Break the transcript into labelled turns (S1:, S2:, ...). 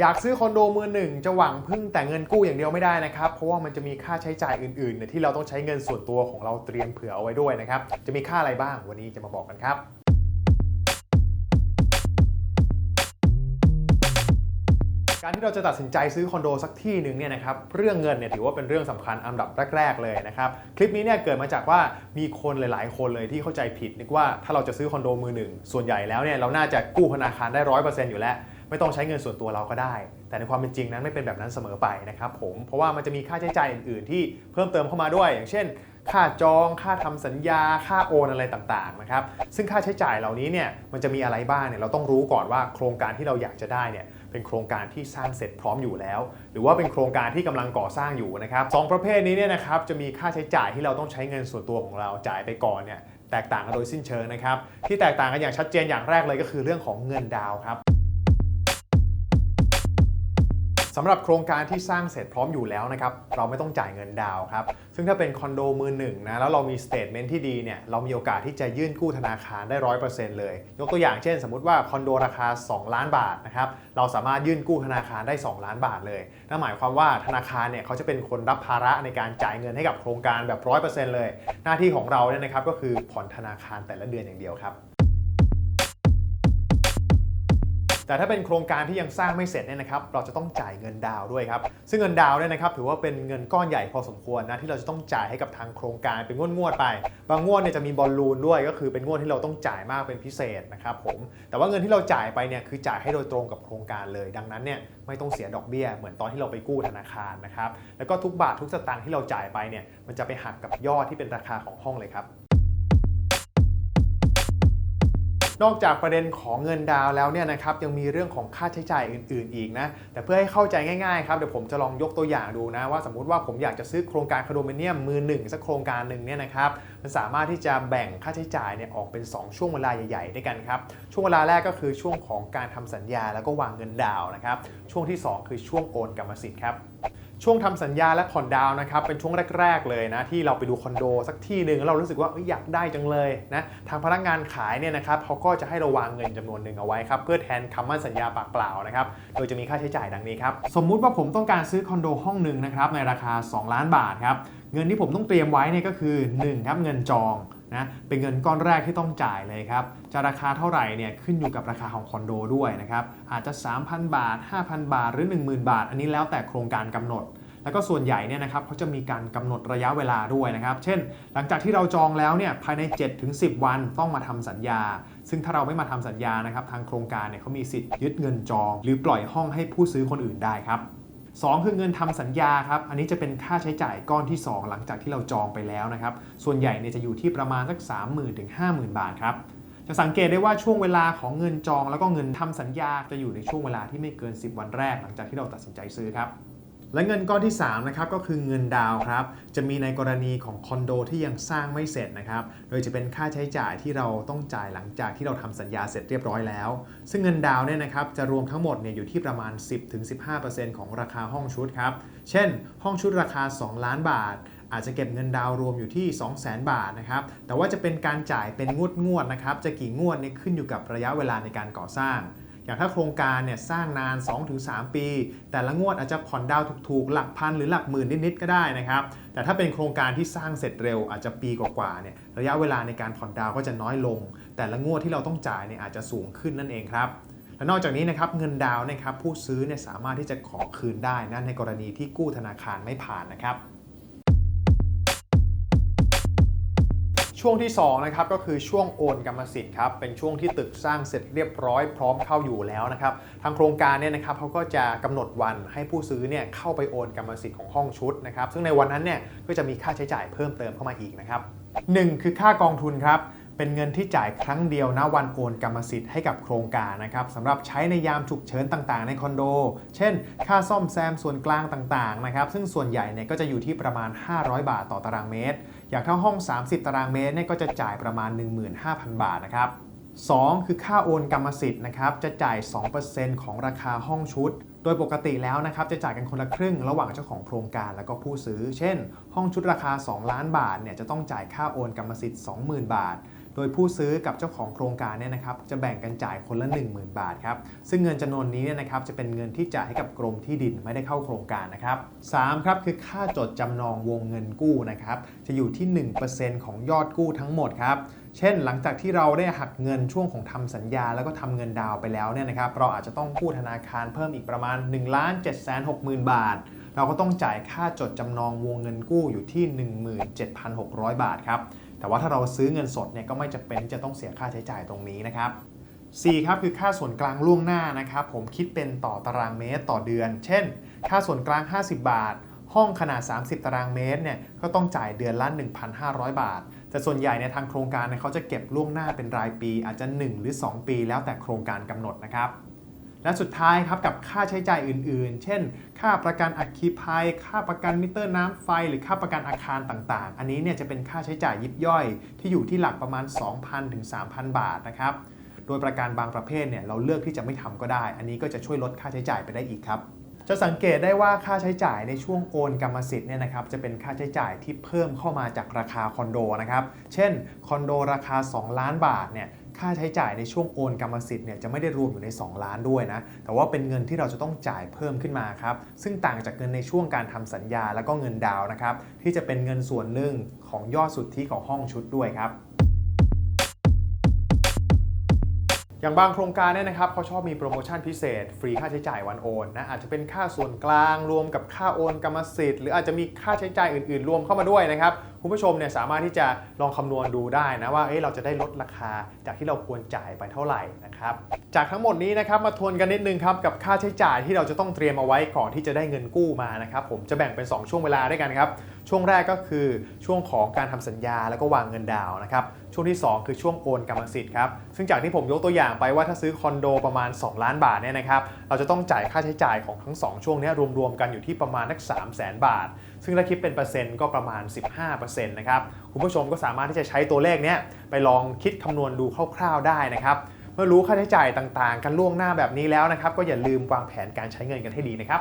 S1: อยากซื้อคอนโดมือหนึ่งจะหวังพึ่งแต่เงินกู้อย่างเดียวไม่ได้นะครับ เพราะว่ามันจะมีค่าใช้จ่ายอื่นๆเนี่ยที่เราต้องใช้เงินส่วนตัวของเราเตรียมเผื่อเอาไว้ด้วยนะครับ จะมีค่าอะไรบ้างวันนี้จะมาบอกกันครับการที่เราจะตัดสินใจซื้อคอนโดสักที่หนึ่งเนี่ยนะครับเรื่องเงินเนี่ยถือว่าเป็นเรื่องสำคัญอันดับแรกๆเลยนะครับคลิปนี้เนี่ยเกิดมาจากว่ามีคนหลาย ๆ คนเลยที่เข้าใจผิดนึกว่าถ้าเราจะซื้อคอนโดมือหนึ่งส่วนใหญ่แล้วเนี่ยเราน่าจะกู้ธนาคารได้ร้อยเปอร์เซ็นต์อยู่แล้ว ไม่ต้องใช้เงินส่วนตัวเราก็ได้ แต่ในความเป็นจริงนั้นไม่เป็นแบบนั้นเสมอไปนะครับผมเพราะว่ามันจะมีค่าใช้จ่ายอื่น ๆ ที่เพิ่มเติมเข้ามาด้วย อย่างเช่น ค่าจองค่าทำสัญญา ค่าโอนอะไรต่างๆนะครับซึ่งค่าใช้จ่ายเหล่านี้เนี่ยมันจะมีอะไรบ้างเนี่ยเราต้องรู้ก่อนว่าโครงการที่เราอยากจะได้เนี่ยเป็นโครงการที่สร้างเสร็จพร้อมอยู่แล้ว หรือว่าเป็นโครงการที่กำลังก่อสร้างอยู่นะครับสองประเภทนี้เนี่ยนะครับจะมีค่าใช้จ่ายที่เราต้องใช้เงินส่วนตัวของเราจ่ายไปก่อนเนี่ยแตกต่างกันโดยสิ้นเชิงนะครับที่แตกต่างกันอย่างชัดเจนอย่างแรกเลยก็คือเรื่องของเงินดาวครับ สำหรับโครงการที่สร้างเสร็จพร้อมอยู่แล้วนะครับเราไม่ต้องจ่ายเงินดาวครับซึ่งถ้าเป็นคอนโดมือหนึ่งนะแล้วเรามีสเตทเมนต์ที่ดีเนี่ยเรามีโอกาสที่จะยื่นกู้ธนาคารได้ร้อยเปอร์เซ็นต์เลย ยกตัวอย่างเช่น สมมติว่าคอนโดราคา 2 ล้านบาทนะครับเราสามารถยื่นกู้ธนาคารได้ 2 ล้านบาทเลยนั่นหมายความว่าธนาคารเนี่ยเขาจะเป็นคนรับภาระในการจ่ายเงินให้กับโครงการแบบร้อยเปอร์เซ็นต์เลย หน้าที่ของเราเนี่ยนะครับก็คือผ่อนธนาคารแต่ละเดือนอย่างเดียวครับ แต่ถ้าเป็นโครงการที่ยังสร้างไม่เสร็จเนี่ยนะครับเราจะต้องจ่ายเงินดาวด้วยครับซึ่งเงินดาวเนี่ยนะครับถือว่าเป็นเงินก้อนใหญ่พอสมควรนะที่เราจะต้องจ่ายให้กับทางโครงการเป็นงวดๆไป บางงวดเนี่ยจะมีบอลลูนด้วย ก็คือเป็นงวดที่เราต้องจ่ายมากเป็นพิเศษนะครับผมแต่ว่าเงินที่เราจ่ายไปเนี่ยคือจ่ายให้โดยตรงกับโครงการเลย ดังนั้นเนี่ยไม่ต้องเสียดอกเบี้ย เหมือนตอนที่เราไปกู้ธนาคารนะครับแล้วก็ทุกบาททุกสตางค์ที่เราจ่ายไปเนี่ยมันจะไปหักกับยอดที่เป็นราคาของห้องเลยครับ นอกจากประเด็นของเงินดาวแล้วเนี่ยนะครับยังมีเรื่องของค่าใช้จ่ายอื่น ๆ อีกนะแต่เพื่อให้เข้าใจง่ายๆครับเดี๋ยวผมจะลองยกตัวอย่างดูนะว่าสมมุติว่าผมอยากจะซื้อโครงการคอนโดมิเนียมมือหนึ่งสักโครงการหนึ่งเนี่ยนะครับมันสามารถที่จะแบ่งค่าใช้จ่ายเนี่ยออกเป็น 2 ช่วงเวลาใหญ่ๆด้วยกันครับช่วงเวลาแรกก็คือช่วงของการทำสัญญาแล้วก็วางเงินดาวน์นะครับช่วงที่ 2 คือช่วงโอนกรรมสิทธิ์ครับ ช่วงทำสัญญาและผ่อนดาวนะครับเป็นช่วงแรก ๆ เลยนะที่เราไปดูคอนโดสักที่หนึ่งแล้วเรารู้สึกว่าอยากได้จังเลยนะทางพนักงานขายเนี่ยนะครับเขาก็จะให้เราวางเงินจำนวนหนึ่งเอาไว้ครับเพื่อแทนคำมั่นสัญญาปากเปล่านะครับโดยจะมีค่าใช้จ่ายดังนี้ครับสมมุติว่าผมต้องการซื้อคอนโดห้องหนึ่งนะครับในราคา 2 ล้านบาทครับเงินที่ผมต้องเตรียมไว้เนี่ยก็คือ1ครับเงินจอง นะเป็นเงินก้อนแรกที่ต้องจ่ายเลยครับจะราคาเท่าไหร่เนี่ยขึ้นอยู่กับราคาของคอนโดด้วยนะครับอาจจะ 3,000 บาท 5,000 บาทหรือ 10,000 บาท อันนี้แล้วแต่โครงการกำหนด แล้วก็ส่วนใหญ่เนี่ยนะครับเขาจะมีการกำหนดระยะเวลาด้วยนะครับ เช่น หลังจากที่เราจองแล้วเนี่ยภายใน 7-10 วันต้องมาทำสัญญา ซึ่งถ้าเราไม่มาทำสัญญานะครับทางโครงการเนี่ยเขามีสิทธิ์ยึดเงินจอง หรือปล่อยห้องให้ผู้ซื้อคนอื่นได้ครับ 2 คือเงินทำสัญญาครับ อันนี้จะเป็นค่าใช้จ่ายก้อนที่ 2 หลังจากที่เราจองไปแล้วนะครับ ส่วนใหญ่เนี่ยจะอยู่ที่ประมาณสัก 30,000ถึง50,000 บาทครับ จะสังเกตได้ว่าช่วงเวลาของเงินจองแล้วก็เงินทำสัญญาจะอยู่ในช่วงเวลาที่ไม่เกิน 10 วันแรก หลังจากที่เราตัดสินใจซื้อครับ และเงินก้อนที่3นะครับก็คือเงินดาวครับจะมีในกรณีของคอนโดที่ยังสร้างไม่เสร็จนะครับโดยจะเป็นค่าใช้จ่ายที่เราต้องจ่ายหลังจากที่เราทำสัญญาเสร็จเรียบร้อยแล้ว ซึ่งเงินดาวเนี่ยนะครับจะรวมทั้งหมดเนี่ยอยู่ที่ประมาณ 10-15%ของราคาห้องชุดครับเช่น ห้องชุดราคา 2 ล้านบาทอาจจะเก็บเงินดาวรวมอยู่ที่ 200,000 บาทนะครับ แต่ว่าจะเป็นการจ่ายเป็นงวดงวดๆนะครับ จะกี่งวดเนี่ยขึ้นอยู่กับระยะเวลาในการก่อสร้าง อย่างถ้าโครงการเนี่ยสร้างนาน 2-3 ปี แต่ละงวดอาจจะผ่อนดาวถูกๆ หลักพันหรือหลักหมื่นนิดๆก็ได้นะครับแต่ถ้าเป็นโครงการที่สร้างเสร็จเร็วอาจจะปีกว่าๆเนี่ยระยะเวลาในการผ่อนดาวก็จะน้อยลง แต่ละงวดที่เราต้องจ่ายเนี่ยอาจจะสูงขึ้นนั่นเองครับและนอกจากนี้นะครับเงินดาวนะครับผู้ซื้อเนี่ยสามารถที่จะขอคืนได้นะในกรณีที่กู้ธนาคารไม่ผ่านนะครับ ช่วงที่2นะครับก็คือช่วงโอนกรรมสิทธิ์ครับเป็นช่วงที่ตึกสร้างเสร็จเรียบร้อยพร้อมเข้าอยู่แล้วนะครับทางโครงการเนี่ยนะครับเขาก็จะกำหนดวันให้ผู้ซื้อเนี่ยเข้าไปโอนกรรมสิทธิ์ของห้องชุดนะครับซึ่งในวันนั้นเนี่ยก็จะมีค่าใช้จ่ายเพิ่มเติมเข้ามาอีกนะครับหนึ่งคือค่ากองทุนครับ เป็นเงินที่จ่ายครั้งเดียวนะวันโอนกรรมสิทธิ์ให้กับโครงการนะครับสำหรับใช้ในยามฉุกเฉินต่างๆ ในคอนโด เช่น ค่าซ่อมแซมส่วนกลางต่างๆนะครับซึ่งส่วนใหญ่เนี่ยก็จะอยู่ที่ประมาณ 500 บาทต่อตารางเมตร อย่างถ้าห้อง 30 ตารางเมตรเนี่ยก็จะจ่ายประมาณ 15,000 บาทนะครับ 2 คือค่าโอนกรรมสิทธิ์นะครับจะจ่าย 2%ของราคาห้องชุด โดยปกติแล้วนะครับจะจ่ายกันคนละครึ่งระหว่างเจ้าของโครงการแล้วก็ผู้ซื้อ เช่น ห้องชุดราคา 2 ล้านบาทเนี่ยจะต้องจ่ายค่าโอนกรรมสิทธิ์ 20,000 บาท โดยผู้ซื้อกับเจ้าของโครงการเนี่ยนะครับจะแบ่งกันจ่ายคนละ 10,000 บาทครับซึ่งเงินจำนวนนี้เนี่ยนะครับจะเป็นเงินที่จ่ายให้กับกรมที่ดินไม่ได้เข้าโครงการนะครับสามครับคือค่าจดจำนองวงเงินกู้นะครับจะอยู่ที่ 1%ของยอดกู้ทั้งหมดครับเช่น หลังจากที่เราได้หักเงินช่วงของทำสัญญา แล้วก็ทำเงินดาวไปแล้วเนี่ยนะครับเราอาจจะต้องกู้ธนาคารเพิ่มอีกประมาณ1 7 6 0 0 0 บาท เราก็ต้องจ่ายค่าจดจำนองวงเงินกู้อยู่ที่ 17,600 บาทครับ แต่ว่าถ้าเราซื้อเงินสดเนี่ยก็ไม่จำเป็นที่จะต้องเสียค่าใช้จ่ายตรงนี้นะครับ 4 ครับคือค่าส่วนกลางล่วงหน้านะครับผมคิดเป็นต่อตารางเมตรต่อเดือน เช่น ค่าส่วนกลาง 50 บาท ห้องขนาด 30 ตารางเมตรเนี่ยก็ต้องจ่ายเดือนละ 1,500 บาท แต่ส่วนใหญ่ในทางโครงการเนี่ยเขาจะเก็บล่วงหน้าเป็นรายปีอาจจะ 1 หรือ 2 ปี แล้วแต่โครงการกำหนดนะครับ และสุดท้ายครับกับค่าใช้จ่ายอื่นๆ เช่น ค่าประกันอัคคีภัย ค่าประกันมิเตอร์น้ำไฟ หรือค่าประกันอาคารต่างๆ อันนี้เนี่ยจะเป็นค่าใช้จ่ายยิบย่อย ที่อยู่ที่หลักประมาณ 2,000ถึง3,000 บาทนะครับ โดยประกันบางประเภทเนี่ยเราเลือกที่จะไม่ทำก็ได้ อันนี้ก็จะช่วยลดค่าใช้จ่ายไปได้อีกครับจะสังเกตได้ว่าค่าใช้จ่ายในช่วงโอนกรรมสิทธิ์เนี่ยนะครับจะเป็นค่าใช้จ่ายที่เพิ่มเข้ามาจากราคาคอนโดนะครับ เช่นคอนโดราคา 2 ล้านบาทเนี่ย ค่าใช้จ่ายในช่วงโอนกรรมสิทธิ์เนี่ยจะไม่ได้รวมอยู่ใน 2 ล้านด้วยนะ แต่ว่าเป็นเงินที่เราจะต้องจ่ายเพิ่มขึ้นมาครับ ซึ่งต่างจากเงินในช่วงการทำสัญญาแล้วก็เงินดาวน์นะครับ ที่จะเป็นเงินส่วนหนึ่งของยอดสุทธิของห้องชุดด้วยครับ อย่างบางโครงการเนี่ยนะครับเขาชอบมีโปรโมชั่นพิเศษ ฟรีค่าใช้จ่ายวันโอนนะอาจจะเป็นค่าส่วนกลางรวมกับค่าโอนกรรมสิทธิ์หรืออาจจะมีค่าใช้จ่ายอื่นๆ รวมเข้ามาด้วยนะครับคุณผู้ชมเนี่ยสามารถที่จะลองคำนวณดูได้นะว่าเอ๊ะเราจะได้ลดราคาจากที่เราควรจ่ายไปเท่าไหร่นะครับจากทั้งหมดนี้นะครับมาทวนกันนิดนึงครับกับค่าใช้จ่ายที่เราจะต้องเตรียมเอาไว้ก่อนที่จะได้เงินกู้มานะครับผมจะแบ่งเป็น 2 ช่วงเวลาด้วยกันครับ ช่วงแรกก็คือช่วงของการทำสัญญาแล้วก็วางเงินดาวนะครับช่วงที่ 2 คือช่วงโอนกรรมสิทธิ์ครับซึ่งจากที่ผมยกตัวอย่างไปว่าถ้าซื้อคอนโดประมาณ 2 ล้านบาทเนี่ยนะครับเราจะต้องจ่ายค่าใช้จ่ายของทั้ง 2 ช่วงนี้รวมๆกันอยู่ที่ประมาณนัก3 0 0 0 0 0บาท ซึ่งถ้าคิดเป็นเปอร์เซ็นต์ก็ประมาณ 15%นะครับคุณผู้ชมก็สามารถที่จะใช้ตัวเลขเนี้ยไปลองคิดคำนวณดูคร่าวๆได้นะครับเมื่อรู้ค่าใช้จ่ายต่างๆ กันล่วงหน้าแบบนี้แล้วนะครับ ก็อย่าลืมวางแผนการใช้เงินกันให้ดีนะครับ